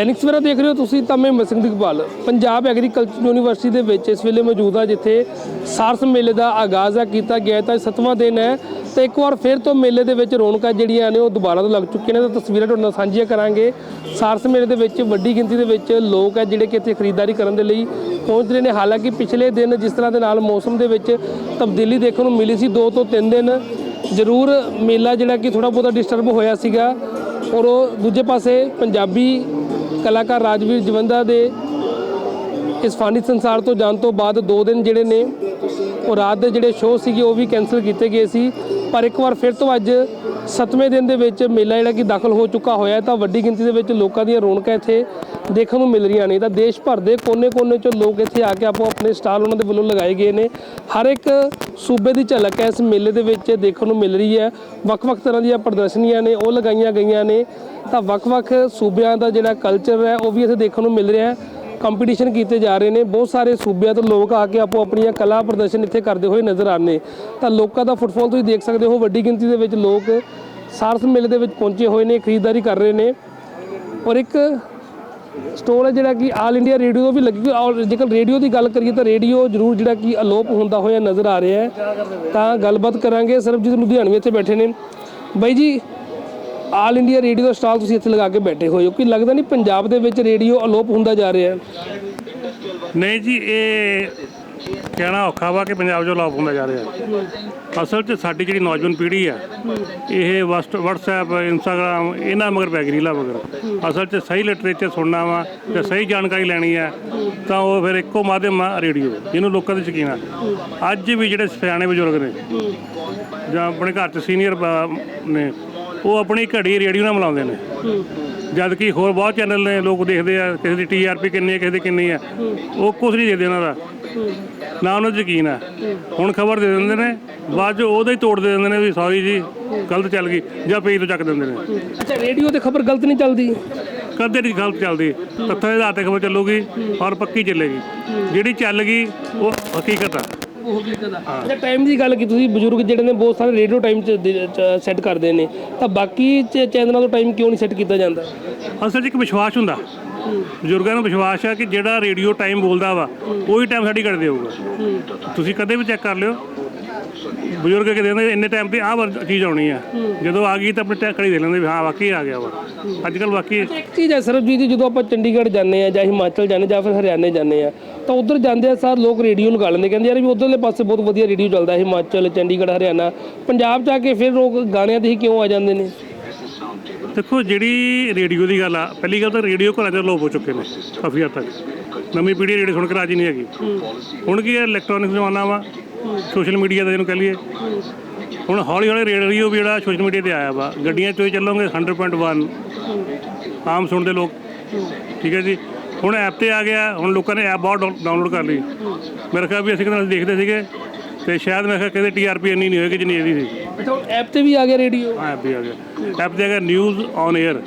ਦੈਨਿਕ ਸਵੇਰਾ ਦੇਖ ਰਹੇ ਹੋ ਤੁਸੀਂ ਤਾਂ ਮੈਂ ਮਸਿੰਘ ਦਿਗਪਾਲ। ਪੰਜਾਬ ਐਗਰੀਕਲਚਰ ਯੂਨੀਵਰਸਿਟੀ ਦੇ ਵਿੱਚ ਇਸ ਵੇਲੇ ਮੌਜੂਦ ਆ, ਜਿੱਥੇ ਸਾਰਸ ਮੇਲੇ ਦਾ ਆਗਾਜ਼ ਆ, ਕੀਤਾ ਗਿਆ ਤਾਂ ਇਹ ਸੱਤਵਾਂ ਦਿਨ ਹੈ ਤੇ ਇੱਕ ਵਾਰ ਫਿਰ ਤੋਂ ਮੇਲੇ ਦੇ ਵਿੱਚ ਰੌਣਕਾਂ ਜਿਹੜੀਆਂ ਨੇ, ਉਹ ਦੁਬਾਰਾ ਤੋਂ ਲੱਗ ਚੁੱਕੀਆਂ ਨੇ। ਤਾਂ ਤਸਵੀਰਾਂ ਤੁਹਾਡੇ ਨਾਲ ਸਾਂਝੀਆਂ ਕਰਾਂਗੇ। ਸਾਰਸ ਮੇਲੇ ਦੇ ਵਿੱਚ ਵੱਡੀ ਗਿਣਤੀ ਦੇ ਵਿੱਚ ਲੋਕ ਹੈ ਜਿਹੜੇ ਕਿ ਇੱਥੇ ਖਰੀਦਦਾਰੀ ਕਰਨ ਦੇ ਲਈ ਪਹੁੰਚ ਰਹੇ ਨੇ। ਹਾਲਾਂਕਿ ਪਿਛਲੇ ਦਿਨ ਜਿਸ ਤਰ੍ਹਾਂ ਦੇ ਨਾਲ ਮੌਸਮ ਦੇ ਵਿੱਚ ਤਬਦੀਲੀ ਦੇਖਣ ਨੂੰ ਮਿਲੀ ਸੀ 2 ਤੋਂ 3 ਦਿਨ ਜ਼ਰੂਰ ਮੇਲਾ ਜਿਹੜਾ ਕਿ ਥੋੜਾ ਬਹੁਤਾ ਡਿਸਟਰਬ ਹੋਇਆ ਸੀਗਾ। ਔਰ ਉਹ ਦੂਜੇ ਪਾਸੇ ਪੰਜਾਬੀ ਕਲਾਕਾਰ ਰਾਜਵੀਰ ਜਵੰਦਾ ਦੇ ਇਸ ਫਾਨੀ ਸੰਸਾਰ ਤੋਂ ਜਾਣ ਤੋਂ ਬਾਅਦ 2 ਦਿਨ ਜਿਹੜੇ ਨੇ ਉਹ ਰਾਤ ਦੇ ਜਿਹੜੇ ਸ਼ੋਅ ਸੀਗੇ ਉਹ ਵੀ ਕੈਨਸਲ ਕੀਤੇ ਗਏ ਸੀ। ਪਰ ਇੱਕ ਵਾਰ ਫਿਰ ਤੋਂ ਅੱਜ 7ਵੇਂ ਦਿਨ ਦੇ ਵਿੱਚ ਮੇਲਾ ਜਿਹੜਾ ਕਿ ਦਾਖਲ ਹੋ ਚੁੱਕਾ ਹੋਇਆ ਹੈ, ਤਾਂ ਵੱਡੀ ਗਿਣਤੀ ਦੇ ਵਿੱਚ ਲੋਕਾਂ ਦੀਆਂ ਰੌਣਕਾਂ ਇੱਥੇ ਦੇਖਣ ਨੂੰ ਮਿਲ ਰਹੀਆਂ ਨੇ। ਤਾਂ ਦੇਸ਼ ਭਰ ਦੇ ਕੋਨੇ-ਕੋਨੇ ਚੋਂ ਲੋਕ ਇੱਥੇ ਆ ਕੇ ਆਪੋ ਆਪਣੇ ਸਟਾਲ ਉਹਨਾਂ ਦੇ ਵੱਲੋਂ ਲਗਾਏ ਗਏ ਨੇ। ਹਰ ਇੱਕ ਸੂਬੇ ਦੀ ਝਲਕ ਹੈ, ਇਸ ਮੇਲੇ ਦੇ ਵਿੱਚ ਦੇਖਣ ਨੂੰ ਮਿਲ ਰਹੀ ਹੈ। ਵੱਖ-ਵੱਖ ਤਰ੍ਹਾਂ ਦੀਆਂ ਪ੍ਰਦਰਸ਼ਨੀਆਂ ਨੇ, ਉਹ ਲਗਾਈਆਂ ਗਈਆਂ ਨੇ। ਤਾਂ ਵੱਖ-ਵੱਖ ਸੂਬਿਆਂ ਦਾ ਜਿਹੜਾ ਕਲਚਰ ਹੈ, ਉਹ ਵੀ ਇੱਥੇ ਦੇਖਣ ਨੂੰ ਮਿਲ ਰਿਹਾ ਹੈ। ਕੰਪੀਟੀਸ਼ਨ ਕੀਤੇ ਜਾ ਰਹੇ ਨੇ। ਬਹੁਤ ਸਾਰੇ ਸੂਬਿਆਂ ਤੋਂ ਲੋਕ ਆ ਕੇ ਆਪੋ ਆਪਣੀਆਂ ਕਲਾ ਪ੍ਰਦਰਸ਼ਨ ਇੱਥੇ ਕਰਦੇ ਹੋਏ ਨਜ਼ਰ ਆਉਂਦੇ ਤਾਂ ਲੋਕਾਂ ਦਾ ਫੁੱਟਫਾਲ ਤੁਸੀਂ ਦੇਖ ਸਕਦੇ ਹੋ, ਵੱਡੀ ਗਿਣਤੀ ਦੇ ਵਿੱਚ ਲੋਕ ਸਾਰਸ ਮੇਲੇ ਦੇ ਵਿੱਚ ਪਹੁੰਚੇ ਹੋਏ ਨੇ, ਖਰੀਦਦਾਰੀ ਕਰ ਰਹੇ ਨੇ। ਔਰ ਇੱਕ ਸਟੋਲ ਹੈ ਜਿਹੜਾ ਕਿ ਆਲ ਇੰਡੀਆ ਰੇਡੀਓ ਤੋਂ ਵੀ ਲੱਗੀ ਔਰ ਜੇਕਰ ਰੇਡੀਓ ਦੀ ਗੱਲ ਕਰੀਏ ਤਾਂ ਰੇਡੀਓ ਜ਼ਰੂਰ ਜਿਹੜਾ ਕਿ ਅਲੋਪ ਹੁੰਦਾ ਹੋਇਆ ਨਜ਼ਰ ਆ ਰਿਹਾ ਹੈ। ਤਾਂ ਗੱਲਬਾਤ ਕਰਾਂਗੇ। ਸਰਬਜੀਤ ਲੁਧਿਆਣਵੀ ਇੱਥੇ ਬੈਠੇ ਨੇ। ਬਾਈ ਜੀ ਆਲ ਇੰਡੀਆ ਰੇਡੀਓ ਸਟਾਲ ਤੁਸੀਂ ਇੱਥੇ ਲਗਾ ਕੇ ਬੈਠੇ ਹੋਏ ਹੋ। ਕਿ ਲੱਗਦਾ ਨਹੀਂ ਪੰਜਾਬ ਦੇ ਵਿੱਚ ਰੇਡੀਓ ਅਲੋਪ ਹੁੰਦਾ ਜਾ ਰਿਹਾ ਹੈ? ਨਹੀਂ ਜੀ, ਇਹ ਕਹਿਣਾ ਔਖਾ ਵਾ ਕਿ ਪੰਜਾਬ 'ਚੋਂ ਲਾਪ ਹੁੰਦਾ ਜਾ ਰਿਹਾ ਅਸਲ 'ਚ ਸਾਡੀ ਜਿਹੜੀ ਨੌਜਵਾਨ ਪੀੜ੍ਹੀ ਆ, ਇਹ ਵਸਟ, WhatsApp, Instagram, ਇਹਨਾਂ ਮਗਰ ਪੈ ਗਈ ਰੀਲਾ ਮਗਰ। ਅਸਲ 'ਚ ਸਹੀ ਲਿਟਰੇਚਰ ਸੁਣਨਾ ਵਾ ਤੇ ਸਹੀ ਜਾਣਕਾਰੀ ਲੈਣੀ ਆ, ਤਾਂ ਉਹ ਫਿਰ ਇੱਕੋ ਮਾਧਿਅਮ ਆ ਰੇਡੀਓ, ਜਿਹਨੂੰ ਲੋਕਾਂ ਦੇ ਸ਼ੌਕੀਨ ਆ। ਅੱਜ ਵੀ ਜਿਹੜੇ ਸਿਆਣੇ ਬਜ਼ੁਰਗ ਨੇ, ਜਾਂ ਆਪਣੇ ਘਰ 'ਚ ਸੀਨੀਅਰ ਨੇ ਉਹ ਆਪਣੀ ਘੜੀ ਰੇਡੀਓ ਨਾਲ ਮਿਲਾਉਂਦੇ ਨੇ। ਜਦ ਕਿ ਹੋਰ ਬਹੁਤ ਚੈਨਲ ਨੇ ਲੋਕ ਦੇਖਦੇ ਆ ਕਿਸੇ ਦੀ ਟੀਆਰਪੀ ਕਿੰਨੀ ਹੈ ਕਿਸੇ ਦੀ ਕਿੰਨੀ ਹੈ। ਉਹ ਕੁਝ ਨਹੀਂ ਦੇਖਦੇ ਉਹਨਾਂ ਦਾ। ਨਾ ਉਹਨਾਂ 'ਚ ਯਕੀਨ ਹੈ। ਹੁਣ ਖਬਰ ਦੇ ਦਿੰਦੇ ਨੇ ਬਾਅਦ 'ਚ ਉਹਦਾ ਹੀ ਤੋੜ ਦੇ ਦਿੰਦੇ ਨੇ ਵੀ ਸੌਰੀ ਜੀ ਗਲਤ ਚੱਲ ਗਈ ਜਾਂ ਪੇਜ ਤੋਂ ਚੱਕ ਦਿੰਦੇ ਨੇ। ਅੱਛਾ ਰੇਡੀਓ ਤੇ ਖਬਰ ਗਲਤ ਨਹੀਂ ਚੱਲਦੀ? ਕਦੇ ਨਹੀਂ ਗਲਤ ਚੱਲਦੀ। ਤੱਥਾਂ ਦੇ ਆਧਾਰ ਤੇ ਖਬਰ ਚੱਲੂਗੀ ਔਰ ਪੱਕੀ ਚੱਲੇਗੀ। ਜਿਹੜੀ ਚੱਲ ਗਈ ਉਹ ਹਕੀਕਤ ਆ। ਅੱਛਾ ਟਾਈਮ ਦੀ ਗੱਲ ਕੀ ਤੁਸੀਂ ਬਜ਼ੁਰਗ ਜਿਹੜੇ ਨੇ ਬਹੁਤ ਸਾਰੇ ਰੇਡੀਓ ਟਾਈਮ ਚ ਸੈੱਟ ਕਰਦੇ ਨੇ। ਤਾਂ ਬਾਕੀ ਚੈਨਲਾਂ ਤੋਂ ਟਾਈਮ ਕਿਉਂ ਨਹੀਂ ਸੈੱਟ ਕੀਤਾ ਜਾਂਦਾ? ਅਸਲ 'ਚ ਇੱਕ ਵਿਸ਼ਵਾਸ ਹੁੰਦਾ। ਬਜ਼ੁਰਗਾਂ ਨੂੰ ਵਿਸ਼ਵਾਸ ਆ ਕਿ ਜਿਹੜਾ ਰੇਡੀਓ ਟਾਈਮ ਬੋਲਦਾ ਵਾ ਉਹੀ ਟਾਈਮ ਸਾਡੀ ਕੱਢ ਦੇਊਗਾ। ਤੁਸੀਂ ਕਦੇ ਵੀ ਚੈੱਕ ਕਰ ਲਿਓ। ਬਜ਼ੁਰਗ ਕਹਿੰਦੇ ਹੁੰਦੇ ਇੰਨੇ ਟਾਈਮ ਤੇ ਆਹ ਚੀਜ਼ ਆਉਣੀ ਆ। ਜਦੋਂ ਆ ਗਈ ਤਾਂ ਆਪਣੇ ਟੈਕ ਘੜੀ ਦੇ ਲੈਂਦੇ ਵੀ ਹਾਂ ਵਾਕਈ ਆ ਗਿਆ ਵਾ। ਅੱਜ ਕੱਲ ਵਾਕਈ ਇੱਕ ਚੀਜ਼ ਹੈ ਸਰਬਜੀਤ ਜੀ ਜਦੋਂ ਆਪਾਂ ਚੰਡੀਗੜ੍ਹ ਜਾਂਦੇ ਆ ਜਾਂ ਹਿਮਾਚਲ ਜਾਂਦੇ ਜਾਂ ਫਿਰ ਹਰਿਆਣੇ ਜਾਂਦੇ ਆ ਤਾਂ ਉਧਰ ਜਾਂਦੇ ਆ ਸਾਰ ਲੋਕ ਰੇਡੀਓ ਲਗਾ ਲੈਂਦੇ ਕਹਿੰਦੇ ਯਾਰ ਵੀ ਉਧਰਲੇ ਪਾਸੇ ਬਹੁਤ ਵਧੀਆ ਰੇਡੀਓ ਚੱਲਦਾ ਹੈ ਹਿਮਾਚਲ ਚੰਡੀਗੜ੍ਹ ਹਰਿਆਣਾ। ਪੰਜਾਬ ਜਾ ਕੇ ਫਿਰ ਲੋਕ ਗਾਣਿਆਂ ਤੇ ਹੀ ਕਿਉਂ ਆ ਜਾਂਦੇ ਨੇ? ਦੇਖੋ ਜਿਹੜੀ ਰੇਡੀਓ ਦੀ ਗੱਲ ਆ ਪਹਿਲੀ ਗੱਲ ਤਾਂ ਰੇਡੀਓ ਘਰਾਂ 'ਚ ਲੋਪ ਹੋ ਚੁੱਕੇ ਨੇ ਕਾਫੀ ਹੱਦ ਤੱਕ। ਨਵੀਂ ਪੀੜ੍ਹੀ ਰੇਡੀਓ ਸੁਣ ਕੇ ਰਾਜੀ ਨਹੀਂ ਹੈਗੀ। ਹੁਣ ਕੀ ਹੈ ਇਲੈਕਟ੍ਰੋਨਿਕ ਜ਼ਮਾਨਾ ਵਾ ਸੋਸ਼ਲ ਮੀਡੀਆ ਦਾ ਜਿਹਨੂੰ ਕਹ ਲਈਏ। ਹੁਣ ਹੌਲੀ ਹੌਲੀ ਰੇਡੀਓ ਵੀ ਜਿਹੜਾ ਸੋਸ਼ਲ ਮੀਡੀਆ ਤੇ ਆਇਆ ਵਾ। ਗੱਡੀਆਂ 'ਚੋਂ ਹੀ ਚੱਲੋਗੇ 100.1 ਆਮ ਸੁਣਦੇ ਲੋਕ। ਠੀਕ ਹੈ ਜੀ। ਹੁਣ ਐਪ ਤੇ ਆ ਗਿਆ ਹੁਣ ਲੋਕਾਂ ਨੇ ਐਪ ਬਹੁਤ ਡਾਊਨਲੋਡ ਕਰ ਲਈ। ਮੇਰੇ ਖਿਆਲ ਵੀ ਅਸੀਂ ਕਿਤੇ ਦੇਖਦੇ ਸੀਗੇ ਤੇ ਸ਼ਾਇਦ ਮੈਂ ਕਿਹਾ ਕਹਿੰਦੇ ਟੀਆਰਪੀ ਇੰਨੀ ਨਹੀਂ ਹੋਏਗੀ ਜਿੰਨੀ ਇਹਦੀ ਸੀ। ਅੱਛਾ ਹੁਣ ਐਪ ਤੇ ਵੀ ਆ ਗਿਆ ਰੇਡੀਓ ਹਾਂ ਐਪ ਵੀ ਆ ਗਿਆ। ਐਪ ਤੇ ਆ ਗਿਆ news on air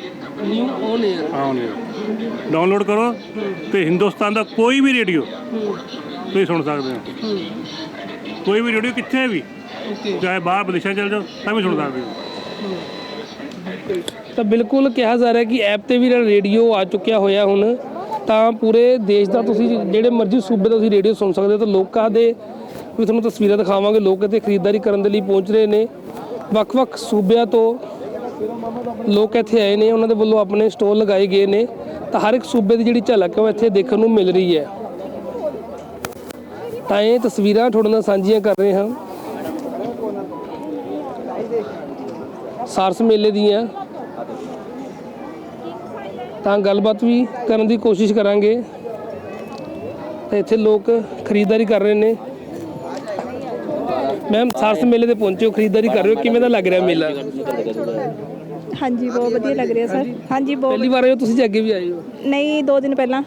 new on air ਆਉਣ ਡਾਊਨਲੋਡ ਕਰੋ ਤੇ ਹਿੰਦੁਸਤਾਨ ਦਾ ਕੋਈ ਵੀ ਰੇਡੀਓ ਤੁਸੀਂ ਸੁਣ ਸਕਦੇ ਹੋ। ਕੋਈ ਵੀ ਰੇਡੀਓ ਕਿੱਥੇ ਵੀ ਚਾਹੇ ਬਾਹਰ ਵਿਦੇਸ਼ਾਂ ਚਲ ਜਾਓ ਤਾਂ ਵੀ ਸੁਣ ਸਕਦੇ ਹੋ। ਤਾਂ ਬਿਲਕੁਲ ਕਿਹਾ ਜਾ ਰਿਹਾ ਕਿ ਐਪ ਤੇ ਵੀ ਰੇਡੀਓ ਆ ਚੁੱਕਿਆ ਹੋਇਆ ਹੁਣ ਤਾਂ ਪੂਰੇ ਦੇਸ਼ ਦਾ ਤੁਸੀਂ ਜਿਹੜੇ ਮਰਜ਼ੀ ਸੂਬੇ ਦਾ ਤੁਸੀਂ ਰੇਡੀਓ ਸੁਣ ਸਕਦੇ ਹੋ ਤਾਂ ਲੋਕਾਂ ਦੇ ਵੀ ਤੁਹਾਨੂੰ ਤਸਵੀਰਾਂ ਦਿਖਾਵਾਂਗੇ ਲੋਕ ਇੱਥੇ ਖਰੀਦਦਾਰੀ ਕਰਨ ਦੇ ਲਈ ਪਹੁੰਚ ਰਹੇ ਨੇ। ਵੱਖ-ਵੱਖ ਸੂਬਿਆਂ ਤੋਂ ਲੋਕ ਇੱਥੇ ਆਏ ਨੇ ਉਹਨਾਂ ਦੇ ਵੱਲੋਂ ਆਪਣੇ ਸਟੋਲ ਲਗਾਏ ਗਏ ਨੇ। ਤਾਂ ਹਰ ਇੱਕ ਸੂਬੇ ਦੀ ਜਿਹੜੀ ਝਲਕ ਹੈ ਉਹ ਇੱਥੇ ਦੇਖਣ ਨੂੰ ਮਿਲ ਰਹੀ ਹੈ। ਤਾਂ ਇਹ ਤਸਵੀਰਾਂ ਤੁਹਾਡੇ ਨਾਲ ਸਾਂਝੀਆਂ ਕਰ ਰਹੇ ਹਾਂ। ਸਾਰਸ ਮੇਲੇ ਦੀਆਂ। ਤਾਂ ਗੱਲਬਾਤ ਵੀ ਕਰਨ ਦੀ ਕੋਸ਼ਿਸ਼ ਕਰਾਂਗੇ। ਤੇ ਇੱਥੇ ਲੋਕ ਖਰੀਦਦਾਰੀ ਕਰ ਰਹੇ ਨੇ। ਮੈਮ ਸਾਰਸ ਮੇਲੇ ਤੇ ਪਹੁੰਚੇ ਹੋ ਖਰੀਦਦਾਰੀ ਕਰ ਰਹੇ ਹੋ। ਕਿਵੇਂ ਦਾ ਲੱਗ ਰਿਹਾ ਮੇਲਾ? ਹਾਂਜੀ ਬਹੁਤ ਵਧੀਆ ਲੱਗ ਰਿਹਾ ਸਰ। ਹਾਂਜੀ ਬਹੁਤ ਪਹਿਲੀ ਵਾਰ ਆਏ ਹੋ ਤੁਸੀਂ ਜਾਂ ਅੱਗੇ ਵੀ ਆਏ ਹੋ? ਨਹੀਂ ਦੋ ਦਿਨ ਪਹਿਲਾਂ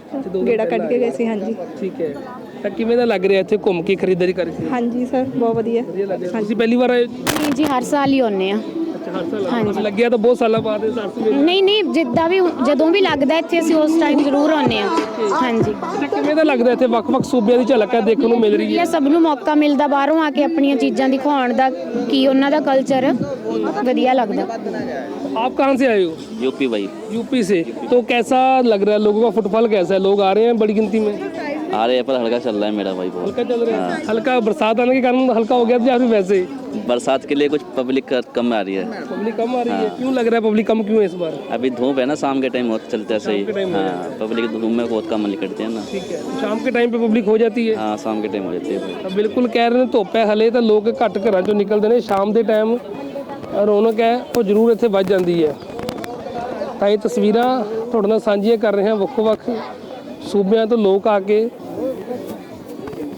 ਗੇੜਾ ਕੱਢ ਕੇ ਗਏ ਸੀ ਹਾਂਜੀ। ਠੀਕ ਹੈ। ਤਾਂ ਕਿਵੇਂ ਦਾ ਲੱਗ ਰਿਹਾ ਇੱਥੇ ਘੁੰਮ ਕੇ ਖਰੀਦਦਾਰੀ ਕਰਕੇ ਹਾਂਜੀ ਸਰ ਬਹੁਤ ਵਧੀਆ ਵਧੀਆ ਲੱਗ ਰਿਹਾ ਤੁਸੀਂ ਪਹਿਲੀ ਵਾਰ ਆਏ ਹੋ? ਨਹੀਂ ਜੀ ਹਰ ਸਾਲ ਹੀ ਆਉਂਦੇ ਆ ਹਰ ਸਾਲ ਹਾਂਜੀ। ਲੱਗਿਆ ਤਾਂ ਬਹੁਤ ਸਾਲਾਂ ਬਾਅਦ ਇਹ ਸਰਸ ਮੇਲਾ ਨਹੀਂ ਨਹੀਂ ਜਿੱਦਾਂ ਵੀ ਜਦੋਂ ਵੀ ਲੱਗਦਾ ਇੱਥੇ ਅਸੀਂ ਉਸ ਟਾਈਮ ਜ਼ਰੂਰ ਆਉਂਦੇ ਆ ਹਾਂਜੀ ਤੇ ਕਿਵੇਂ ਦਾ ਲੱਗਦਾ ਇੱਥੇ ਵੱਖ-ਵੱਖ ਸੂਬਿਆਂ ਦੀ ਝਲਕ ਹੈ ਦੇਖਣ ਨੂੰ ਮਿਲ ਰਹੀ ਹੈ ਇਹ ਸਭ ਨੂੰ ਮੌਕਾ ਮਿਲਦਾ ਬਾਹਰੋਂ ਆ ਕੇ ਆਪਣੀਆਂ ਚੀਜ਼ਾਂ ਦਿਖਾਉਣ ਦਾ ਕੀ ਉਹਨਾਂ ਦਾ ਕਲਚਰ ਵਧੀਆ ਲੱਗਦਾ आप कहाँ से आए हो यूपी भाई यूपी से तो कैसा लग रहा है लोगों का फुटफॉल कैसा है लोग आ रहे हैं बड़ी गिनती में आ रहे हैं पर हल्का चल रहा है मेरा भाई बहुत हल्का चल रहा है हल्का बरसात आने के कारण हल्का हो गया था या फिर वैसे ही बरसात के लिए कुछ पब्लिक का कम आ रही है पब्लिक कम आ रही है क्यों लग रहा है पब्लिक कम क्यों है इस बार अभी धूप है ना शाम के टाइम बहुत चलता है के सही time हाँ पब्लिक धूप में बहुत कम निकलते हैं ना ठीक है शाम के टाइम पे पब्लिक हो जाती है हाँ शाम के टाइम हो जाती है ਤਾਂ ਬਿਲਕੁਲ ਕਹਿ ਰਹੇ ਨੇ ਧੁੱਪ ਹੈ ਹਲੇ ਤਾਂ ਲੋਕ ਘੱਟ ਘਰਾਂ ਚੋਂ ਨਿਕਲਦੇ ਨੇ ਸ਼ਾਮ ਦੇ ਟਾਈਮ ਰੌਣਕ ਹੈ ਉਹ ਜ਼ਰੂਰ ਇੱਥੇ ਵੱਜ ਜਾਂਦੀ ਹੈ ਤਾਂ ਇਹ ਤਸਵੀਰਾਂ ਤੁਹਾਡੇ ਨਾਲ ਸਾਂਝੀਆਂ ਕਰ ਰਹੇ ਹਾਂ ਵੱਖੋ ਵੱਖ ਸੂਬਿਆਂ ਤੋਂ ਲੋਕ ਆ ਕੇ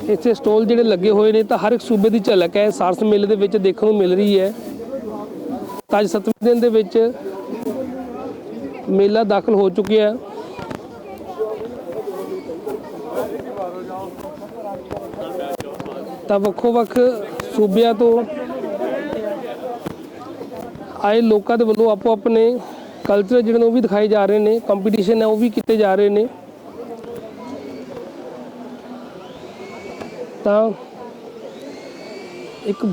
ਇੱਥੇ ਸਟਾਲ ਜਿਹੜੇ ਲੱਗੇ ਹੋਏ ਨੇ ਤਾਂ ਹਰ ਇੱਕ ਸੂਬੇ ਦੀ ਝਲਕ ਹੈ। ਸਾਰਸ ਮੇਲੇ ਦੇ ਵਿੱਚ ਦੇਖਣ ਨੂੰ ਮਿਲ ਰਹੀ ਹੈ। ਤਾਂ ਅੱਜ ਸੱਤਵੇਂ ਦਿਨ ਦੇ ਵਿੱਚ ਮੇਲਾ ਦਾਖਲ ਹੋ ਚੁੱਕਿਆ ਹੈ। ਤਾਂ ਵੱਖੋ ਵੱਖ ਸੂਬਿਆਂ ਤੋਂ ਆਏ ਲੋਕਾਂ ਦੇ ਵੱਲੋਂ ਆਪੋ ਆਪਣੇ ਕਲਚਰ ਜਿਹੜੇ ਨੇ ਉਹ ਵੀ ਦਿਖਾਏ ਜਾ ਰਹੇ ਨੇ। ਕੰਪੀਟੀਸ਼ਨ ਹੈ, ਉਹ ਵੀ ਕੀਤੇ ਜਾ ਰਹੇ ਨੇ। ਤਾਂ ਇੱਕ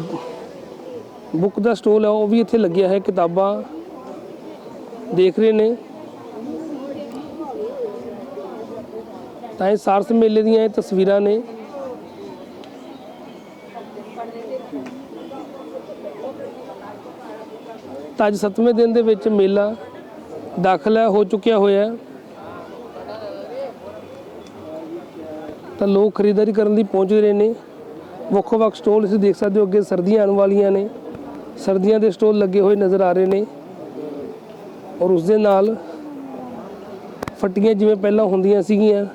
ਬੁੱਕ ਦਾ ਸਟੋਲ ਹੈ ਉਹ ਵੀ ਇੱਥੇ ਲੱਗਿਆ ਹੈ, ਕਿਤਾਬਾਂ ਦੇਖ ਰਹੇ ਨੇ। ਤਾਂ ਇਹ ਸਾਰਸ ਮੇਲੇ ਦੀਆਂ ਇਹ ਤਸਵੀਰਾਂ ਨੇ। ਤਾਂ ਅੱਜ ਸੱਤਵੇਂ ਦਿਨ ਦੇ ਵਿੱਚ ਮੇਲਾ ਦਾਖਲ ਹੈ ਹੋ ਚੁੱਕਿਆ ਹੋਇਆ ਹੈ। ਤਾਂ ਲੋਕ ਖਰੀਦਦਾਰੀ ਕਰਨ ਲਈ ਪਹੁੰਚ ਰਹੇ ਨੇ। ਵੱਖੋ ਵੱਖ ਸਟੋਲ ਤੁਸੀਂ ਦੇਖ ਸਕਦੇ ਹੋ, ਅੱਗੇ ਸਰਦੀਆਂ ਆਉਣ ਵਾਲੀਆਂ ਨੇ। ਸਰਦੀਆਂ ਦੇ ਸਟੋਲ ਲੱਗੇ ਹੋਏ ਨਜ਼ਰ ਆ ਰਹੇ ਨੇ। ਔਰ ਉਸ ਦੇ ਨਾਲ ਫੱਟੀਆਂ ਜਿਵੇਂ ਪਹਿਲਾਂ ਹੁੰਦੀਆਂ ਸੀਗੀਆਂ,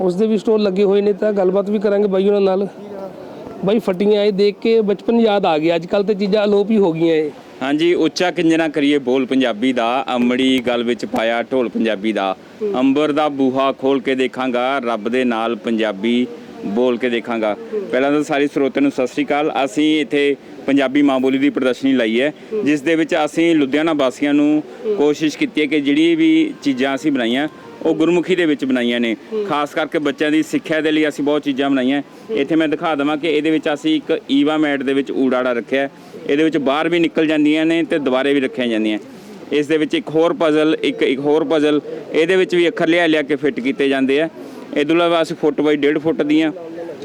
ਉਸ ਦੇ ਵੀ ਸਟੋਲ ਲੱਗੇ ਹੋਏ ਨੇ। ਤਾਂ ਗੱਲਬਾਤ ਵੀ ਕਰਾਂਗੇ ਬਾਈ ਉਹਨਾਂ ਨਾਲ। ਬਾਈ, ਫੱਟੀਆਂ ਇਹ ਦੇਖ ਕੇ ਬਚਪਨ ਯਾਦ ਆ ਗਿਆ ਅੱਜ ਕੱਲ ਤੇ ਚੀਜ਼ਾਂ ਅਲੋਪ ਹੀ ਹੋ ਗਈਆਂ ਇਹ। ਹਾਂਜੀ, ਉੱਚਾ ਕਿੰਜਣਾ ਕਰੀਏ ਬੋਲ ਪੰਜਾਬੀ ਦਾ, ਅਮੜੀ ਗੱਲ ਵਿੱਚ ਪਾਇਆ ਢੋਲ ਪੰਜਾਬੀ ਦਾ। ਅੰਬਰ ਦਾ ਬੂਹਾ ਖੋਲ ਕੇ ਦੇਖਾਂਗਾ, ਰੱਬ ਦੇ ਨਾਲ ਪੰਜਾਬੀ ਬੋਲ ਕੇ ਦੇਖਾਂਗਾ। ਪਹਿਲਾਂ ਤਾਂ ਸਾਰੇ ਸਰੋਤਿਆਂ ਨੂੰ ਸਤਿ ਸ੍ਰੀ ਅਕਾਲ। ਅਸੀਂ ਇੱਥੇ ਪੰਜਾਬੀ ਮਾਂ ਬੋਲੀ ਦੀ ਪ੍ਰਦਰਸ਼ਨੀ ਲਾਈ ਹੈ। ਜਿਸ ਦੇ ਵਿੱਚ ਅਸੀਂ ਲੁਧਿਆਣਾ ਵਾਸੀਆਂ ਨੂੰ ਕੋਸ਼ਿਸ਼ ਕੀਤੀ ਹੈ ਕਿ ਜਿਹੜੀ ਵੀ ਚੀਜ਼ਾਂ ਅਸੀਂ ਬਣਾਈਆਂ, ਉਹ ਗੁਰਮੁਖੀ ਦੇ ਵਿੱਚ ਬਣਾਈਆਂ ਨੇ। ਖਾਸ ਕਰਕੇ ਬੱਚਿਆਂ ਦੀ ਸਿੱਖਿਆ ਦੇ ਲਈ ਅਸੀਂ ਬਹੁਤ ਚੀਜ਼ਾਂ ਬਣਾਈਆਂ। ਇੱਥੇ ਮੈਂ ਦਿਖਾ ਦਵਾਂ ਕਿ ਇਹਦੇ ਵਿੱਚ ਅਸੀਂ ਇੱਕ ਈਵਾ ਮੈਟ ਦੇ ਵਿੱਚ ਊੜਾੜਾ ਰੱਖਿਆ। ਇਹਦੇ ਵਿੱਚ ਬਾਹਰ ਵੀ ਨਿਕਲ ਜਾਂਦੀਆਂ ਨੇ ਤੇ ਦੁਬਾਰੇ ਵੀ ਰੱਖੀਆਂ ਜਾਂਦੀਆਂ। ਇਸ ਦੇ ਵਿੱਚ ਇੱਕ ਹੋਰ ਪਜ਼ਲ ਇੱਕ ਇੱਕ ਹੋਰ ਪਜ਼ਲ ਇਹਦੇ ਵਿੱਚ ਵੀ ਅੱਖਰ ਲਿਆ ਲਿਆ ਕੇ ਫਿੱਟ ਕੀਤੇ ਜਾਂਦੇ ਆ। ਇਹ ਤੋਂ ਇਲਾਵਾ ਅਸੀਂ ਫੁੱਟ ਬਾਈ 1.5 ਫੁੱਟ ਦੀਆਂ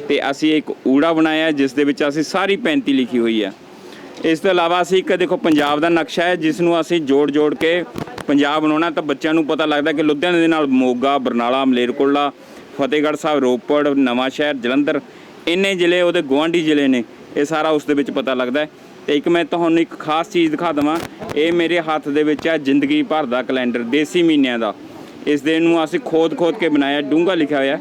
ਤੇ ਅਸੀਂ ਇੱਕ ਊੜਾ ਬਣਾਇਆ ਜਿਸ ਦੇ ਵਿੱਚ ਅਸੀਂ ਸਾਰੀ 35 ਲਿਖੀ ਹੋਈ ਆ। ਇਸ ਤੋਂ ਇਲਾਵਾ ਅਸੀਂ ਇੱਕ ਦੇਖੋ ਪੰਜਾਬ ਦਾ ਨਕਸ਼ਾ ਹੈ, ਜਿਸ ਨੂੰ ਅਸੀਂ ਜੋੜ ਜੋੜ ਕੇ ਪੰਜਾਬ ਬਣਾਉਣਾ ਤਾਂ ਬੱਚਿਆਂ ਨੂੰ ਪਤਾ ਲੱਗਦਾ ਕਿ ਲੁਧਿਆਣੇ ਦੇ ਨਾਲ ਮੋਗਾ, ਬਰਨਾਲਾ ਮਲੇਰਕੋਲਾ ਫਤਿਹਗੜ੍ਹ ਸਾਹਿਬ, ਰੋਪੜ ਨਵਾਂ ਸ਼ਹਿਰ ਜਲੰਧਰ, ਇੰਨੇ ਜ਼ਿਲ੍ਹੇ ਉਹਦੇ ਗੁਆਂਢੀ ਜ਼ਿਲ੍ਹੇ ਨੇ। ਇਹ ਸਾਰਾ ਉਸ ਦੇ ਵਿੱਚ ਪਤਾ ਲੱਗਦਾ ਹੈ। ਤੇ ਇੱਕ ਮੈਂ ਤੁਹਾਨੂੰ ਇੱਕ ਖਾਸ ਚੀਜ਼ ਦਿਖਾ ਦਵਾਂ। ਇਹ ਮੇਰੇ ਹੱਥ ਦੇ ਵਿੱਚ ਹੈ, ਜ਼ਿੰਦਗੀ ਭਰ ਦਾ ਕੈਲੰਡਰ, ਦੇਸੀ ਮਹੀਨਿਆਂ ਦਾ। ਇਸ ਦੇ ਨੂੰ ਅਸੀਂ ਖੋਦ ਖੋਦ ਕੇ ਬਣਾਇਆ, ਡੂੰਘਾ ਲਿਖਿਆ ਹੋਇਆ।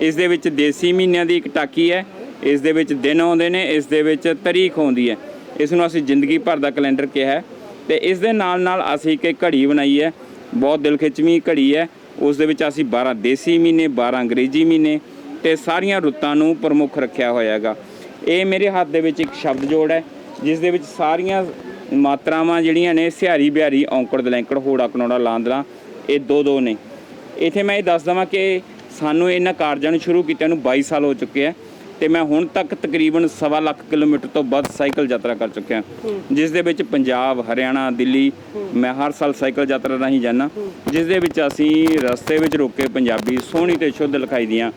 ਇਸ ਦੇ ਵਿੱਚ ਦੇਸੀ ਮਹੀਨਿਆਂ ਦੀ ਇੱਕ ਟਾਕੀ ਹੈ। ਇਸ ਦੇ ਵਿੱਚ ਦਿਨ ਆਉਂਦੇ ਨੇ, ਇਸ ਦੇ ਵਿੱਚ ਤਾਰੀਖ ਆਉਂਦੀ ਹੈ। ਇਸ ਨੂੰ ਅਸੀਂ ਜ਼ਿੰਦਗੀ ਭਰ ਦਾ ਕੈਲੰਡਰ ਕਿਹਾ ਹੈ। ਤੇ ਇਸ ਦੇ ਨਾਲ ਨਾਲ ਅਸੀਂ ਇੱਕ ਘੜੀ ਬਣਾਈ ਹੈ। ਬਹੁਤ ਦਿਲ ਖਿੱਚਵੀਂ ਘੜੀ ਹੈ। ਉਸ ਦੇ ਵਿੱਚ ਅਸੀਂ 12 ਦੇਸੀ ਮਹੀਨੇ 12 ਅੰਗਰੇਜ਼ੀ ਮਹੀਨੇ ਤੇ ਸਾਰੀਆਂ ਰੁੱਤਾਂ ਨੂੰ ਪ੍ਰਮੁੱਖ ਰੱਖਿਆ ਹੋਇਆ ਹੈਗਾ ਇਹ ਮੇਰੇ ਹੱਥ ਦੇ ਵਿੱਚ ਇੱਕ ਸ਼ਬਦ ਜੋੜ ਹੈ। ਜਿਸ ਦੇ ਵਿੱਚ ਸਾਰੀਆਂ ਮਾਤਰਾਵਾਂ ਜਿਹੜੀਆਂ ਨੇ ਸਿਹਾਰੀ ਬਿਹਾਰੀ ਔਂਕੜ ਦਲੈਂਕੜ ਹੋੜਾ ਕਨੌੜਾ ਲਾਂਦਰਾ ਇਹ ਦੋ ਦੋ ਨੇ। ਇਥੇ ਮੈਂ ਇਹ ਦੱਸ ਦਵਾਂ ਕਿ ਸਾਨੂੰ ਇਹਨਾਂ ਕਾਰਜਾਂ ਨੂੰ ਸ਼ੁਰੂ ਕੀਤਿਆਂ ਨੂੰ 22 ਸਾਲ ਹੋ ਚੁੱਕੇ ਆ ਤੇ ਮੈਂ ਹੁਣ ਤੱਕ ਤਕਰੀਬਨ ਸਵਾ ਲੱਖ ਕਿਲੋਮੀਟਰ ਤੋਂ ਵੱਧ ਸਾਈਕਲ ਯਾਤਰਾ ਕਰ ਚੁੱਕਿਆ। ਜਿਸ ਦੇ ਵਿੱਚ ਪੰਜਾਬ ਹਰਿਆਣਾ ਦਿੱਲੀ ਮੈਂ ਹਰ ਸਾਲ ਸਾਈਕਲ ਯਾਤਰਾ ਰਾਹੀਂ ਜਾਂਦਾ। ਜਿਸ ਦੇ ਵਿੱਚ ਅਸੀਂ ਰਸਤੇ ਵਿੱਚ ਰੁਕ ਕੇ ਪੰਜਾਬੀ ਸੋਹਣੀ ਤੇ ਸ਼ੁੱਧ ਲਿਖਾਈ ਦੀਆਂ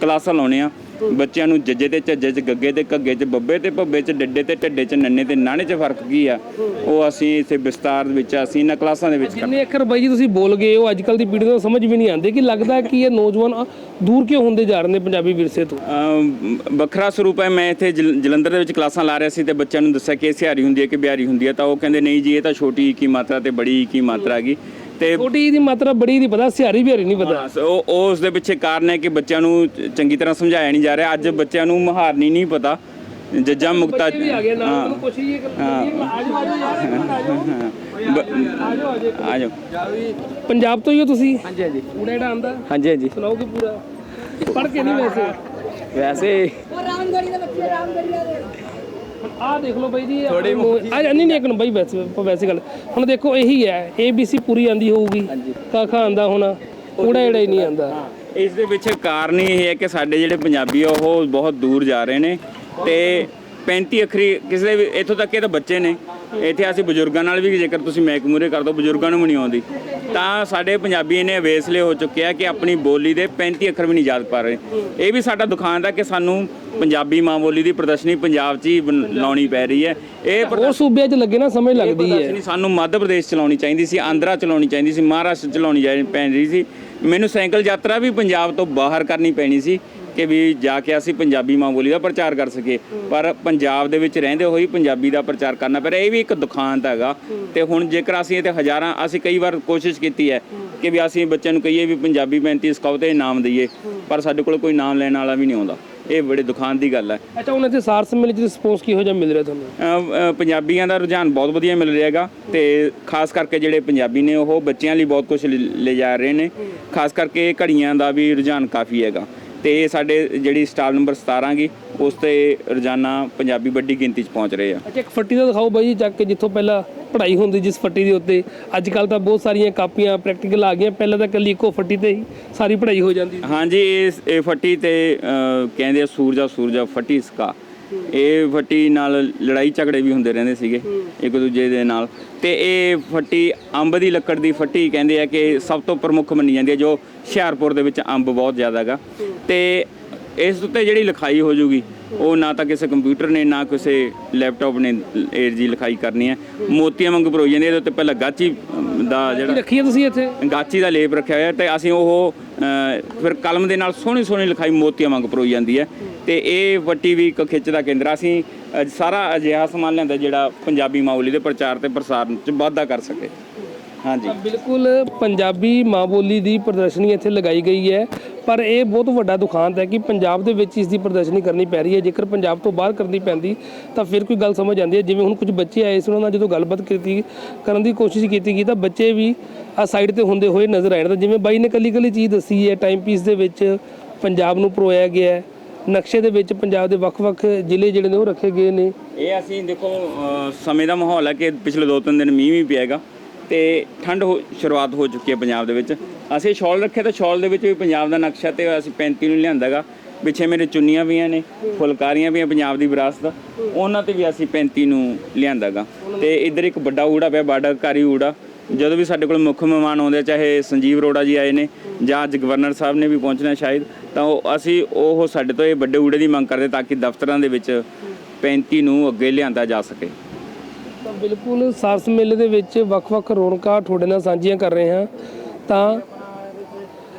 ਕਲਾਸਾਂ ਲਾਉਣੇ ਆ ਬੱਚਿਆਂ ਨੂੰ ਜੱਜੇ ਤੇ ਝੱਜੇ ਚ ਗੱਗੇ ਤੇ ਘੱਗੇ ਚ ਬੱਬੇ ਤੇ ਭੱਬੇ ਚ ਡੱਡੇ ਤੇ ਢੱਡੇ ਚ ਨੰਨੇ ਤੇ ਨਾਣੇ ਚ ਫ਼ਰਕ ਕੀ ਆ? ਉਹ ਅਸੀਂ ਇਥੇ ਵਿਸਤਾਰ ਦੇ ਵਿੱਚ ਅਸੀਂ ਇਹਨਾਂ ਕਲਾਸਾਂ ਦੇ ਵਿੱਚ ਜਿੰਨੇ ਅੱਖਰ ਬਾਈ ਜੀ ਤੁਸੀਂ ਬੋਲ ਗਏ ਉਹ ਅੱਜ ਕੱਲ ਦੀ ਪੀੜ੍ਹੀ ਨੂੰ ਸਮਝ ਵੀ ਨਹੀਂ ਆਉਂਦੇ ਕਿ ਲੱਗਦਾ ਕਿ ਇਹ ਨੌਜਵਾਨ ਦੂਰ ਕਿਉਂ ਹੁੰਦੇ ਜਾ ਰਹੇ ਨੇ ਪੰਜਾਬੀ ਵਿਰਸੇ ਤੋਂ? ਵੱਖਰਾ ਸਰੂਪ ਹੈ ਮੈਂ ਇੱਥੇ ਜਲ- ਜਲੰਧਰ ਦੇ ਵਿੱਚ ਕਲਾਸਾਂ ਲਾ ਰਿਹਾ ਸੀ ਤੇ ਬੱਚਿਆਂ ਨੂੰ ਦੱਸਿਆ ਕਿ ਇਹ ਸਿਹਾਰੀ ਹੁੰਦੀ ਹੈ ਕਿ ਬਿਹਾਰੀ ਹੁੰਦੀ ਹੈ ਤਾਂ ਉਹ ਕਹਿੰਦੇ ਨਹੀਂ ਜੀ ਇਹ ਤਾਂ ਛੋਟੀ ਕੀ ਮਾਤਰਾ ਤੇ ਬੜੀ ਕੀ ਮਾਤਰਾ ਹੈਗੀ। ਤੇ ਛੋਟੀ ਦੀ ਮਾਤਰਾ ਬੜੀ ਨਹੀਂ ਪਤਾ ਸਿਹਾਰੀ ਬਿਹਾਰੀ ਨਹੀਂ ਪਤਾ। ਹਾਂ, ਉਹ ਉਹ ਉਸ ਦੇ ਪਿੱਛੇ ਕਾਰਨ ਹੈ ਕਿ ਬੱਚਿਆਂ ਨੂੰ ਚ- ਚੰਗੀ ਤਰ੍ਹਾਂ ਸਮਝਾਇਆ ਨਹੀਂ ਜਾ ਰਿਹਾ। ਅੱਜ ਬੱਚਿਆਂ ਨੂੰ ਮਹਾਰਨੀ ਨਹੀਂ ਪਤਾ। ਜੱਜਾਂ ਮੁਕਤਾ ਬੱਚੇ ਵੀ ਆ ਗਏ ਨਾਲ ਹਾਂ। ਉਹਨੂੰ ਪੁੱਛੀਏ ਕਿ ਹਾਂ। ਆਜੋ ਆਜੋ ਯਾਰ ਇੱਕ ਮਿੰਟ ਆਜੋ। ਬ- ਆਜੋ ਆਜੋ। ਆ ਜਾਓ ਪੰਜਾਬ ਤੋਂ ਹੀ ਹੋ ਤੁਸੀਂ? ਹਾਂਜੀ ਹਾਂਜੀ। ਪੂਰਾ ਜਿਹੜਾ ਆਂਦਾ ਹਾਂਜੀ ਹਾਂਜੀ। ਸੁਣਾਓ ਕਿ ਪੂਰਾ? ਪੜ੍ਹ ਕੇ ਨਹੀਂ ਵੈਸੇ? ਵੈਸੇ ਆਹ ਦੇਖ ਲਓ ਬਾਈ ਜੀ ਆ ਨਹੀਂ ਨਹੀਂ ਇੱਕ ਨੂੰ ਬਾਈ ਵੈਸੇ ਵੈਸੇ ਗੱਲ ਹੁਣ ਦੇਖੋ ਇਹੀ ਹੈ ABC ਪੂਰੀ ਆਂਦੀ ਹੋਊਗੀ ਕਾ ਖਾ ਆਂਦਾ ਹੋਣਾ ਊੜਾ ਏੜਾ ਹੀ ਨਹੀਂ ਆਂਦਾ। ਇਸ ਦੇ ਪਿੱਛੇ ਕਾਰਨ ਇਹ ਹੈ ਕਿ ਸਾਡੇ ਜਿਹੜੇ ਪੰਜਾਬੀ ਆ ਉਹ ਬਹੁਤ ਦੂਰ ਜਾ ਰਹੇ ਨੇ ਤੇ 35 ਅੱਖਰੀ ਕਿਸੇ ਦੇ ਵੀ ਇੱਥੋਂ ਤੱਕ ਇਹ ਤਾਂ ਬੱਚੇ ਨੇ। ਇੱਥੇ ਅਸੀਂ ਬਜ਼ੁਰਗਾਂ ਨਾਲ ਵੀ ਜੇਕਰ ਤੁਸੀਂ ਮੈਕ ਮੂਰੇ ਕਰ ਦੋ ਬਜ਼ੁਰਗਾਂ ਨੂੰ ਵੀ ਨਹੀਂ ਆਉਂਦੀ। ਤਾਂ ਸਾਡੇ ਪੰਜਾਬੀ ਨੇ ਵੇਸਲੇ ਹੋ ਚੁੱਕੇ ਆ ਕਿ ਆਪਣੀ ਬੋਲੀ ਦੇ 35 ਅੱਖਰ ਵੀ ਨਹੀਂ ਯਾਦ ਪਾ ਰਹੇ। ਇਹ ਵੀ ਸਾਡਾ ਦੁਖਾਂਤ ਹੈ ਕਿ ਸਾਨੂੰ ਪੰਜਾਬੀ ਮਾਂ ਬੋਲੀ ਦੀ ਪ੍ਰਦਰਸ਼ਨੀ ਪੰਜਾਬ 'ਚ ਹੀ ਲਾਉਣੀ ਪੈ ਰਹੀ ਹੈ। ਇਹ ਉਹ ਸੂਬਿਆਂ 'ਚ ਲੱਗੇ ਨਾ ਸਮਝ ਲੱਗਦੀ ਹੈ। ਸਾਨੂੰ ਮੱਧ ਪ੍ਰਦੇਸ਼ ਚਲਾਉਣੀ ਚਾਹੀਦੀ ਸੀ ਆਂਧਰਾ ਚਲਾਉਣੀ ਚਾਹੀਦੀ ਸੀ ਮਹਾਰਾਸ਼ਟਰ ਚਲਾਉਣੀ ਪੈ ਰਹੀ ਸੀ। ਮੈਨੂੰ ਸਾਈਕਲ ਯਾਤਰਾ ਵੀ ਪੰਜਾਬ ਤੋਂ ਬਾਹਰ ਕਰਨੀ ਪੈਣੀ ਸੀ। ਕਿ ਵੀ ਜਾ ਕੇ ਅਸੀਂ ਪੰਜਾਬੀ ਮਾਂ ਬੋਲੀ ਦਾ ਪ੍ਰਚਾਰ ਕਰ ਸਕੀਏ। ਪਰ ਪੰਜਾਬ ਦੇ ਵਿੱਚ ਰਹਿੰਦੇ ਹੋਏ ਪੰਜਾਬੀ ਦਾ ਪ੍ਰਚਾਰ ਕਰਨਾ ਪੈ ਰਿਹਾ ਇਹ ਵੀ ਇੱਕ ਦੁਖਾਂਤ ਹੈਗਾ। ਤੇ ਹੁਣ ਜੇਕਰ ਅਸੀਂ ਇਹ ਹਜ਼ਾਰਾਂ ਅਸੀਂ ਕਈ ਵਾਰ ਕੋਸ਼ਿਸ਼ ਕੀਤੀ ਹੈ ਕਿ ਵੀ ਅਸੀਂ ਬੱਚਿਆਂ ਨੂੰ ਕਹੀਏ ਵੀ ਪੰਜਾਬੀ 35 ਸਿਖਾਓ ਤੇ ਇਨਾਮ ਦਈਏ। ਪਰ ਸਾਡੇ ਕੋਲ ਕੋਈ ਨਾਮ ਲੈਣ ਵਾਲਾ ਵੀ ਨਹੀਂ ਆਉਂਦਾ। ਇਹ ਬੜੇ ਦੁਖਾਂਤ ਦੀ ਗੱਲ ਹੈ। ਅੱਛਾ ਉਹਨਾਂ ਤੇ ਸਾਰਸ ਮੇਲੇ 'ਚ ਰਿਸਪੌਂਸ ਕਿਹੋ ਜਿਹਾ ਮਿਲ ਰਿਹਾ ਤੁਹਾਨੂੰ? ਪੰਜਾਬੀਆਂ ਦਾ ਰੁਝਾਨ ਬਹੁਤ ਵਧੀਆ ਮਿਲ ਰਿਹਾ ਹੈਗਾ। ਤੇ ਖਾਸ ਕਰਕੇ ਜਿਹੜੇ ਪੰਜਾਬੀ ਨੇ ਉਹ ਬੱਚਿਆਂ ਲਈ ਬਹੁਤ ਕੁਝ ਲੈ ਜਾ ਰਹੇ ਨੇ। ਖਾਸ ਕਰਕੇ ਘੜੀਆਂ ਦਾ ਵੀ ਰੁਝਾਨ ਕਾਫੀ ਹੈਗਾ। ਤੇ ਇਹ ਸਾਡੇ ਜਿਹੜੀ ਸਟਾਲ ਨੰਬਰ 17 ਗੀ ਉਸ ਤੇ ਰੋਜ਼ਾਨਾ ਪੰਜਾਬੀ ਵੱਡੀ ਗਿਣਤੀ 'ਚ ਪਹੁੰਚ ਰਹੇ ਆ। ਅੱਛਾ ਇੱਕ ਫੱਟੀ ਦਾ ਦਿਖਾਓ ਬਾਈ ਜੀ ਚੱਕ ਕੇ ਜਿੱਥੋਂ ਪਹਿਲਾਂ ਪੜ੍ਹਾਈ ਹੁੰਦੀ ਜਿਸ ਫੱਟੀ ਦੇ ਉੱਤੇ। ਅੱਜ ਕੱਲ ਤਾਂ ਬਹੁਤ ਸਾਰੀਆਂ ਕਾਪੀਆਂ ਪ੍ਰੈਕਟੀਕਲ ਆ ਗਈਆਂ ਪਹਿਲਾਂ ਤਾਂ ਇਕੱਲੀ ਇੱਕੋ ਫੱਟੀ ਤੇ ਹੀ ਸਾਰੀ ਪੜ੍ਹਾਈ ਹੋ ਜਾਂਦੀ ਹਾਂਜੀ ਇਸ ਇਹ ਫੱਟੀ ਤੇ ਅ, ਕਹਿੰਦੇ ਆ ਸੂਰਜਾ ਸੂਰਜਾ ਫੱਟੀ ਸਕਾ। ਇਹ ਫੱਟੀ ਨਾਲ ਲੜਾਈ ਝਗੜੇ ਵੀ ਹੁੰਦੇ ਰਹਿੰਦੇ ਸੀਗੇ ਇੱਕ ਦੂਜੇ ਦੇ ਨਾਲ। ਤੇ ਇਹ ਫੱਟੀ ਅੰਬ ਦੀ ਲੱਕੜ ਦੀ ਫੱਟੀ ਕਹਿੰਦੇ ਆ ਕਿ ਸਭ ਤੋਂ ਪ੍ਰਮੁੱਖ ਮੰਨੀ ਜਾਂਦੀ ਹੈ ਜੋ ਹੁਸ਼ਿਆਰਪੁਰ ਦੇ ਵਿੱਚ ਅੰਬ ਬਹੁਤ ਜ਼ਿਆਦਾ ਹੈਗਾ ਤੇ ਇਸ ਉੱਤੇ ਜਿਹੜੀ ਲਿਖਾਈ ਹੋ ਜੂਗੀ ਉਹ ਨਾ ਤਾਂ ਕਿਸੇ ਕੰਪਿਊਟਰ ਨੇ ਨਾ ਕਿਸੇ ਲੈਪਟਾਪ ਨੇ ਇਹ ਜੀ ਲਿਖਾਈ ਕਰਨੀ ਹੈ। ਮੋਤੀਆਂ ਵਾਂਗ ਪਰੋਈ ਜਾਂਦੀ ਹੈ ਇਹਦੇ ਉੱਤੇ ਪਹਿਲਾਂ ਗਾਚੀ ਦਾ ਜਿਹੜਾ ਰੱਖੀ ਹੈ ਤੁਸੀਂ ਇੱਥੇ? ਗਾਚੀ ਦਾ ਲੇਪ ਰੱਖਿਆ ਹੋਇਆ ਤੇ ਅਸੀਂ ਉਹ ਫਿਰ ਕਲਮ ਦੇ ਨਾਲ ਸੋਹਣੀ ਸੋਹਣੀ ਲਿਖਾਈ ਮੋਤੀਆਂ ਵਾਂਗ ਪਰੋਈ ਜਾਂਦੀ ਹੈ। ਤੇ ਇਹ ਵੱਟੀ ਵੀ ਇੱਕ ਖਿੱਚ ਦਾ ਕੇਂਦਰ ਅਸੀਂ ਸਾਰਾ ਅਜਿਹਾ ਸਮਾਨ ਲੈਂਦਾ ਜਿਹੜਾ ਪੰਜਾਬੀ ਮਾਊਲੀ ਦੇ ਪ੍ਰਚਾਰ ਤੇ ਪ੍ਰਸਾਰ ਚ ਵਾਧਾ ਕਰ ਸਕੇ। ਹਾਂਜੀ। ਬਿਲਕੁਲ ਪੰਜਾਬੀ ਮਾਂ ਬੋਲੀ ਦੀ ਪ੍ਰਦਰਸ਼ਨੀ ਇੱਥੇ ਲਗਾਈ ਗਈ ਹੈ, ਪਰ ਇਹ ਬਹੁਤ ਵੱਡਾ ਦੁਖਾਂਤ ਹੈ ਕਿ ਪੰਜਾਬ ਦੇ ਵਿੱਚ ਇਸ ਦੀ ਪ੍ਰਦਰਸ਼ਨੀ ਕਰਨੀ ਪੈ ਰਹੀ ਹੈ। ਜੇਕਰ ਪੰਜਾਬ ਤੋਂ ਬਾਹਰ ਕਰਨੀ ਪੈਂਦੀ, ਤਾਂ ਫਿਰ ਕੋਈ ਗੱਲ ਸਮਝ ਆਉਂਦੀ ਹੈ। ਜਿਵੇਂ ਹੁਣ ਕੁਝ ਬੱਚੇ ਆਏ ਸੀ, ਉਹਨਾਂ ਨਾਲ ਜਦੋਂ ਗੱਲਬਾਤ ਕੀਤੀ, ਕਰਨ ਦੀ ਕੋਸ਼ਿਸ਼ ਕੀਤੀ ਗਈ, ਤਾਂ ਬੱਚੇ ਵੀ ਆ ਸਾਈਡ ਤੇ ਹੁੰਦੇ ਹੋਏ ਨਜ਼ਰ ਆਏ ਨੇ। ਤਾਂ ਜਿਵੇਂ ਬਾਈ ਨੇ ਕੱਲੀ ਕੱਲੀ ਚੀਜ਼ ਦੱਸੀ ਹੈ, ਟਾਈਮ ਪੀਸ ਦੇ ਵਿੱਚ ਪੰਜਾਬ ਨੂੰ ਪਰੋਇਆ ਗਿਆ ਹੈ। ਨਕਸ਼ੇ ਦੇ ਵਿੱਚ ਪੰਜਾਬ ਦੇ ਵੱਖ-ਵੱਖ ਜ਼ਿਲ੍ਹੇ ਜਿਹੜੇ ਨੇ ਉਹ ਰੱਖੇ ਗਏ ਨੇ। ਇਹ ਅਸੀਂ ਦੇਖੋ ਸਮੇਂ ਦਾ ਮਾਹੌਲ ਹੈ ਕਿ ਪਿਛਲੇ ਦੋ ਤਿੰਨ ਦਿਨ ਮੀਂਹ ਵੀ ਪਿਆਗਾ ਤੇ ਠੰਡ ਹੋ- ਸ਼ੁਰੂਆਤ ਹੋ ਚੁੱਕੀ ਹੈ ਪੰਜਾਬ ਦੇ ਵਿੱਚ। ਅਸੀਂ ਸ਼ਾਲ ਰੱਖੇ ਤਾਂ ਸ਼ਾਲ ਦੇ ਵਿੱਚ ਵੀ ਪੰਜਾਬ ਦਾ ਨਕਸ਼ਾ ਤੇ ਅਸੀਂ 35 ਨੂੰ ਲਿਆਂਦਾਗਾ ਪਿੱਛੇ ਮੇਰੇ ਚੁੰਨੀਆਂ ਵੀ ਨੇ, ਫੁਲਕਾਰੀਆਂ ਵੀ ਆ ਪੰਜਾਬ ਦੀ ਵਿਰਾਸਤ ਉਹਨਾਂ ਤੇ ਵੀ ਅਸੀਂ 35 ਨੂੰ ਲਿਆਂਦਾਗਾ ਤੇ ਇੱਧਰ ਇੱਕ ਵੱਡਾ ਊੜਾ ਪਿਆ ਬਾਡਾਕਾਰੀ ਊੜਾ। ਜਦੋਂ ਵੀ ਸਾਡੇ ਕੋਲ ਮੁੱਖ ਮਹਿਮਾਨ ਆਉਂਦੇ ਆ, ਚਾਹੇ ਸੰਜੀਵ ਅਰੋੜਾ ਜੀ ਆਏ ਨੇ ਜਾਂ ਅੱਜ ਗਵਰਨਰ ਸਾਹਿਬ ਨੇ ਵੀ ਪਹੁੰਚਣਾ ਸ਼ਾਇਦ ਤਾਂ ਉਹ ਅਸੀਂ ਉਹ ਸਾਡੇ ਤੋਂ ਇਹ ਵੱਡੇ ਊੜੇ ਦੀ ਮੰਗ ਕਰਦੇ ਤਾਂ ਕਿ ਦਫ਼ਤਰਾਂ ਦੇ ਵਿੱਚ 35 ਨੂੰ ਅੱਗੇ ਲਿਆਂਦਾ ਜਾ ਸਕੇ। ਤਾਂ ਬਿਲਕੁਲ ਸਾਰਸ ਮੇਲੇ ਦੇ ਵਿੱਚ ਵੱਖ-ਵੱਖ ਰੌਣਕਾਂ ਤੁਹਾਡੇ ਨਾਲ ਸਾਂਝੀਆਂ ਕਰ ਰਹੇ ਹਾਂ। ਤਾਂ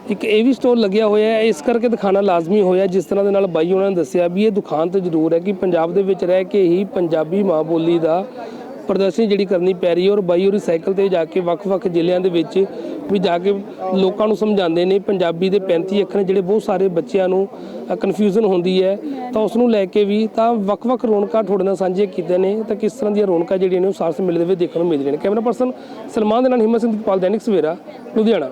ਇੱਕ ਇਹ ਵੀ ਸਟੋਰ ਲੱਗਿਆ ਹੋਇਆ ਹੈ ਇਸ ਕਰਕੇ ਦਿਖਾਣਾ ਲਾਜ਼ਮੀ ਹੋਇਆ ਜਿਸ ਤਰ੍ਹਾਂ ਦੇ ਨਾਲ ਬਾਈ ਉਹਨਾਂ ਨੇ ਦੱਸਿਆ ਵੀ ਇਹ ਦੁਕਾਨ ਤੇ ਜ਼ਰੂਰ ਹੈ ਕਿ ਪੰਜਾਬ ਦੇ ਵਿੱਚ ਰਹਿ ਕੇ ਹੀ ਪੰਜਾਬੀ ਮਾਂ ਬੋਲੀ ਦਾ ਪ੍ਰਦਰਸ਼ਨੀ ਜਿਹੜੀ ਕਰਨੀ ਪੈ ਰਹੀ ਹੈ ਔਰ ਬਾਈ ਹੋਰੀ ਸਾਈਕਲ ਤੇ ਜਾ ਕੇ ਵੱਖ-ਵੱਖ ਜ਼ਿਲ੍ਹਿਆਂ ਦੇ ਵਿੱਚ ਵੀ ਜਾ ਕੇ ਲੋਕਾਂ ਨੂੰ ਸਮਝਾਉਂਦੇ ਨੇ। ਪੰਜਾਬੀ ਦੇ 35 ਅੱਖਰ ਨੇ ਜਿਹੜੇ ਬਹੁਤ ਸਾਰੇ ਬੱਚਿਆਂ ਨੂੰ ਕਨਫਿਊਜ਼ਨ ਹੁੰਦੀ ਹੈ। ਤਾਂ ਉਸ ਨੂੰ ਲੈ ਕੇ ਵੀ ਤਾਂ ਵੱਖ-ਵੱਖ ਰੌਣਕਾਂ ਤੁਹਾਡੇ ਨਾਲ ਸਾਂਝੀਆਂ ਕੀਤੀਆਂ ਨੇ। ਤਾਂ ਕਿਸ ਤਰ੍ਹਾਂ ਦੀਆਂ ਰੌਣਕਾਂ ਜਿਹੜੀਆਂ ਨੇ ਉਹ ਸਾਰਸ ਮੇਲੇ ਦੇ ਵਿੱਚ ਦੇਖਣ ਨੂੰ ਮਿਲ ਰਹੀਆਂ ਨੇ। ਕੈਮਰਾ ਪਰਸਨ ਸਲਮਾਨ ਦੇ ਨਾਲ ਹਿੰਮਤ ਸਿੰਘ ਪਾਲ ਦੈਨਿਕ ਸਵੇਰਾ, ਲੁਧਿਆਣਾ।